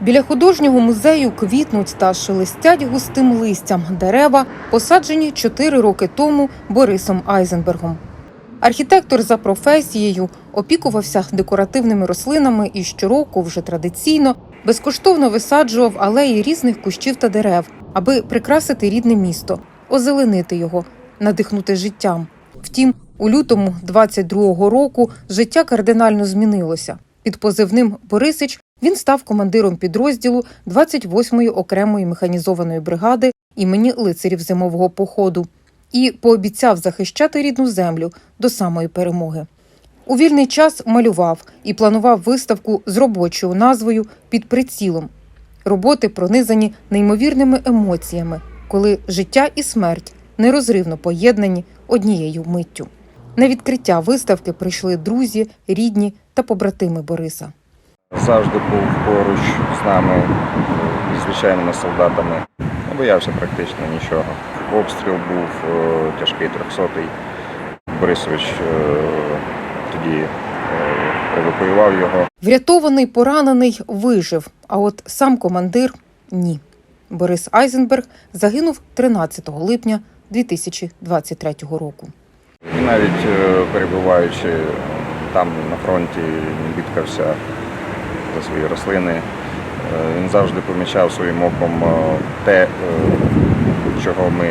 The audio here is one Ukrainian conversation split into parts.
Біля художнього музею квітнуть та шелестять густим листям дерева, посаджені чотири роки тому Борисом Айзенбергом. Архітектор за професією опікувався декоративними рослинами і щороку вже традиційно безкоштовно висаджував алеї різних кущів та дерев, аби прикрасити рідне місто, озеленити його, надихнути життям. Втім, у лютому 22-го року життя кардинально змінилося. Під позивним Борисич він став командиром підрозділу 28-ї окремої механізованої бригади імені лицарів зимового походу і пообіцяв захищати рідну землю до самої перемоги. У вільний час малював і планував виставку з робочою назвою Під прицілом. Роботи пронизані неймовірними емоціями, коли життя і смерть нерозривно поєднані однією миттю. На відкриття виставки прийшли друзі, рідні та побратими Бориса. Завжди був поруч з нами, зі звичайними солдатами. Не боявся практично нічого. Обстріл був е, тяжкий трьохсотий. Борисович е, тоді е, евакуював його. Врятований поранений вижив, а от сам командир ні. Борис Айзенберг загинув 13 липня 2023 року. І навіть е, перебуваючи там на фронті, бідкався за свої рослини. Е, Він завжди помічав своїм оком е, те, е, чого ми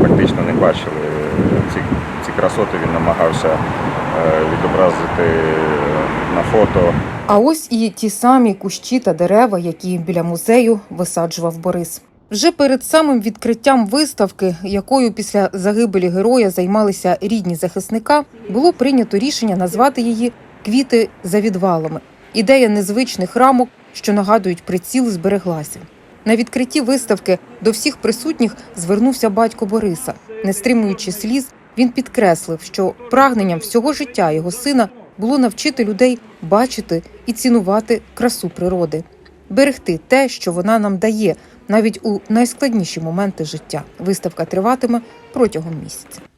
практично не бачили. Ці, ці красоти він намагався відобразити на фото. А ось і ті самі кущі та дерева, які біля музею висаджував Борис. Вже перед самим відкриттям виставки, якою після загибелі героя займалися рідні захисника, було прийнято рішення назвати її Квіти за відвалами. Ідея незвичних рамок, що нагадують приціл, збереглася. На відкритті виставки до всіх присутніх звернувся батько Бориса. Не стримуючи сліз, він підкреслив, що прагненням всього життя його сина було навчити людей бачити і цінувати красу природи, берегти те, що вона нам дає, навіть у найскладніші моменти життя. Виставка триватиме протягом місяця.